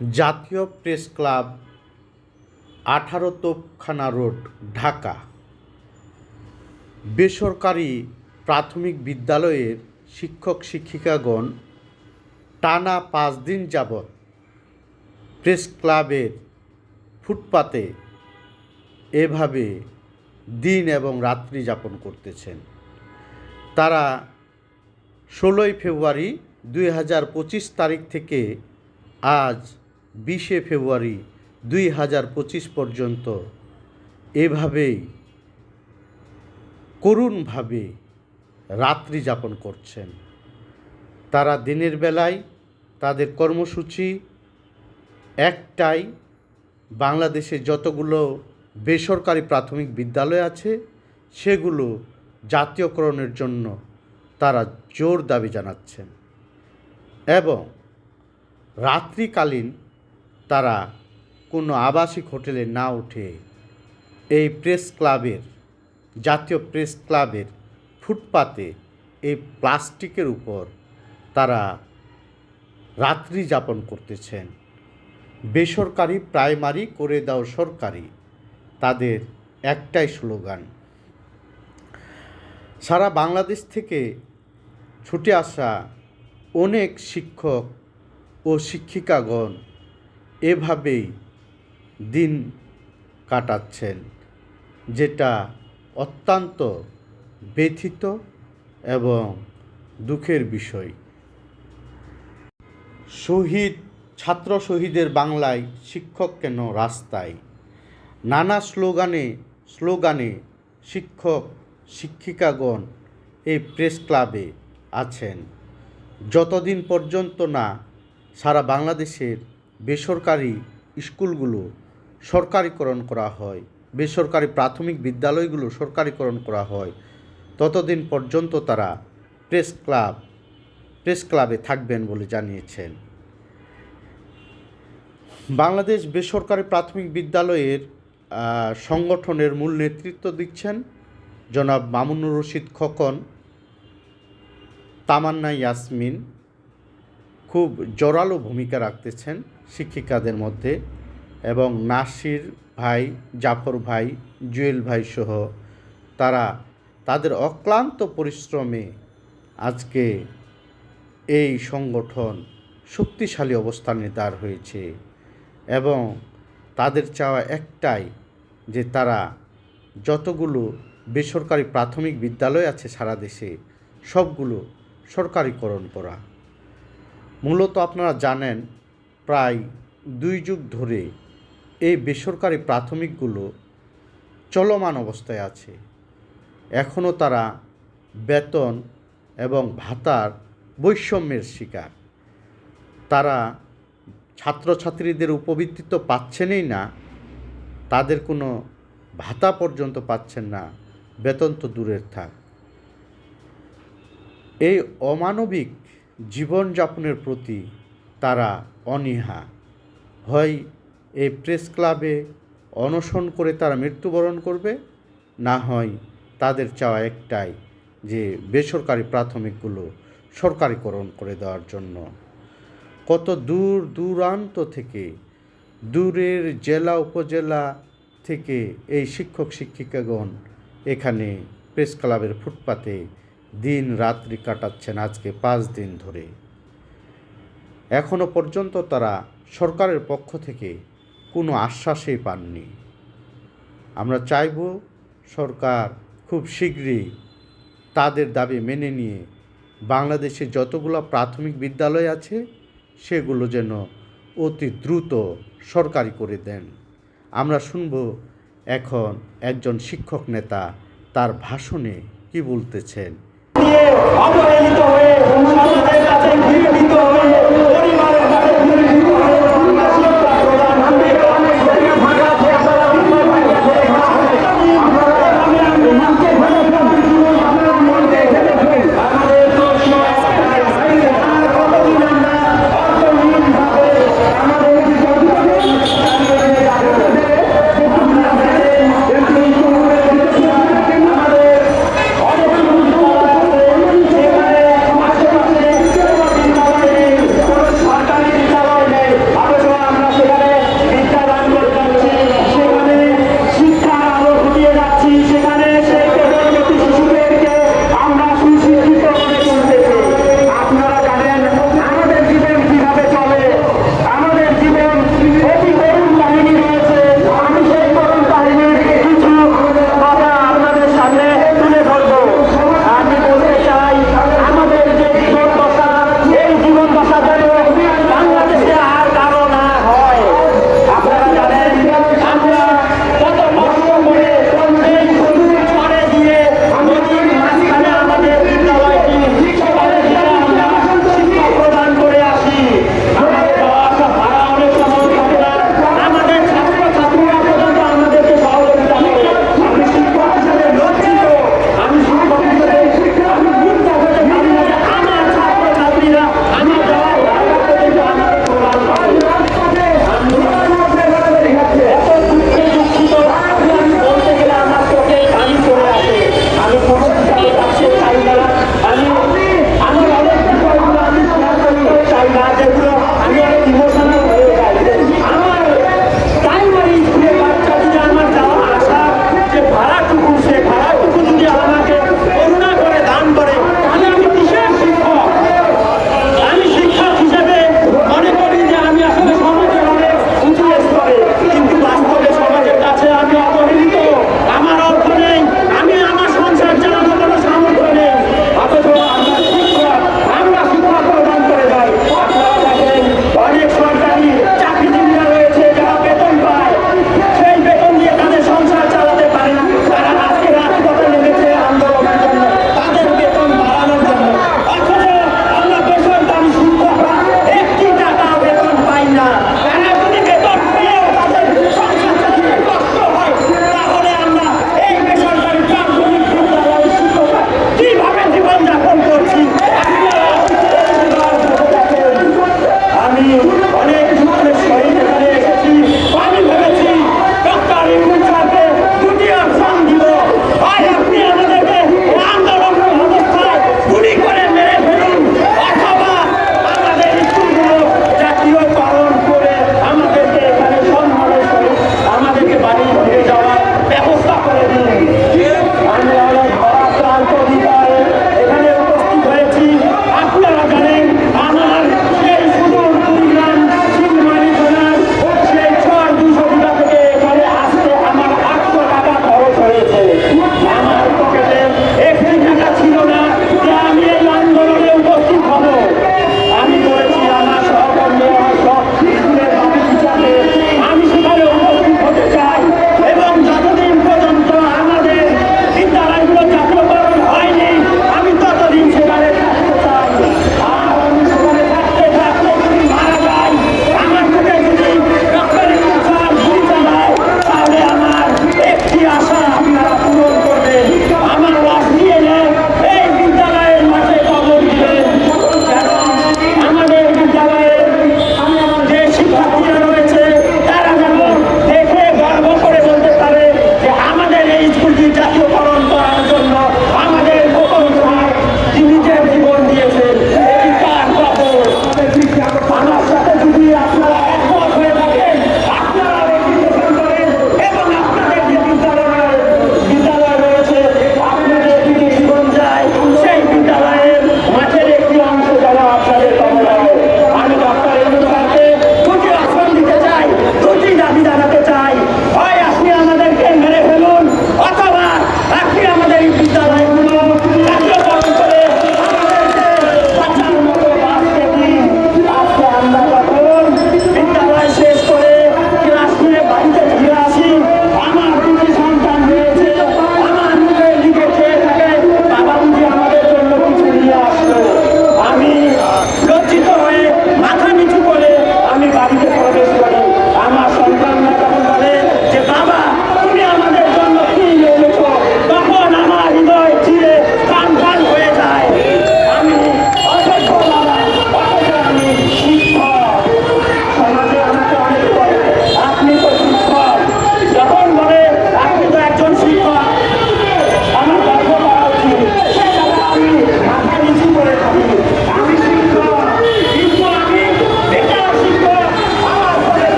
জাতীয় press club আঠারো Topkhana road, Dhaka. বেসরকারি প্রাথমিক বিদ্যালয়ের শিক্ষক শিক্ষিকাগণ টানা পাঁচ দিন যাবৎ প্রেস ক্লাবের ফুটপাতে এভাবে দিন এবং রাত্রি যাপন করতেছেন। তারা ষোলোই ফেব্রুয়ারি দুই হাজার পঁচিশ তারিখ থেকে আজ বিশে ফেব্রুয়ারি দুই হাজার পঁচিশ পর্যন্ত এভাবেই করুণভাবে রাত্রি যাপন করছেন। তারা দিনের বেলায় তাদের কর্মসূচি একটাই, বাংলাদেশে যতগুলো বেসরকারি প্রাথমিক বিদ্যালয় আছে, সেগুলো জাতীয়করণের জন্য তারা জোর দাবি জানাচ্ছেন। এবং রাত্রিকালীন তারা কোনো আবাসিক হোটেলে না উঠে এই প্রেস ক্লাবের, জাতীয় প্রেস ক্লাবের ফুটপাতে এই প্লাস্টিকের উপর তারা রাত্রি যাপন করতেছেন। বেসরকারি, প্রাইমারি করে দাও সরকারি তাদের একটাই স্লোগান। সারা বাংলাদেশ থেকে ছুটে আসা অনেক শিক্ষক ও শিক্ষিকাগণ এভাবেই দিন কাটাচ্ছেন, যেটা অত্যন্ত ব্যথিত এবং দুঃখের বিষয়। শহীদ, ছাত্র শহীদের বাংলায় শিক্ষক কেন রাস্তায়? নানা স্লোগানে স্লোগানে শিক্ষক, শিক্ষিকাগণ এই প্রেস ক্লাবে আছেন। যতদিন পর্যন্ত না সারা বাংলাদেশের বেসরকারি স্কুলগুলো সরকারিকরণ করা হয়, বেসরকারি প্রাথমিক বিদ্যালয়গুলো সরকারিকরণ করা হয়। ততদিন পর্যন্ত তারা প্রেস ক্লাব, প্রেস ক্লাবে থাকবেন বলে জানিয়েছেন। বাংলাদেশ বেসরকারি প্রাথমিক বিদ্যালয়ের সংগঠনের মূল নেতৃত্ব দিচ্ছেন জনাব মামুনুর রশিদ খোকন, তামান্না ইয়াসমিন। খুব জোরালো ভূমিকা রাখতেছেন। শিক্ষিকাদের মধ্যে এবং নাসির ভাই, জাফর ভাই, জুয়েল ভাই সহ তারা তাদের অক্লান্ত পরিশ্রমে আজকে এই সংগঠন শক্তিশালী অবস্থানে দাঁড় হয়েছে এবং তাদের চাওয়া একটাই যে তারা যতগুলো বেসরকারি প্রাথমিক বিদ্যালয় আছে সারা দেশে, সবগুলো সরকারিকরণ করা। মূলত আপনারা জানেন প্রায় দুই যুগ ধরে এই বেসরকারি প্রাথমিকগুলো চলমান অবস্থায় আছে। এখনও তারা বেতন এবং ভাতার বৈষম্যের শিকার। তারা ছাত্রছাত্রীদের উপবৃত্তি তো পাচ্ছেনই না, তাদের কোনো ভাতা পর্যন্ত পাচ্ছেন না, বেতন তো দূরের থাক। এই অমানবিক জীবনযাপনের প্রতি তারা অনীহা। হয় এই প্রেস ক্লাবে অনশন করে তারা মৃত্যুবরণ করবে? না হয় তাদের চাওয়া একটাই, যে বেসরকারি প্রাথমিকগুলো সরকারিকরণ করে দেওয়ার জন্য। কত দূর দূরান্ত থেকে, দূরের জেলা উপজেলা থেকে এই শিক্ষক শিক্ষিকাগণ এখানে প্রেস ক্লাবের ফুটপাতে দিন রাত্রি কাটাচ্ছেন আজকে পাঁচ দিন ধরে। এখনও পর্যন্ত তারা সরকারের পক্ষ থেকে কোনো আশ্বাসই পাননি। আমরা চাইব সরকার খুব শীঘ্রই তাদের দাবি মেনে নিয়ে বাংলাদেশে যতগুলো প্রাথমিক বিদ্যালয় আছে, সেগুলো যেন অতি দ্রুত সরকারি করে দেন। আমরা শুনব এখন একজন শিক্ষক নেতা তার ভাষণে কি বলতেছেন। হয়ে কাছে হয়ে Thank you.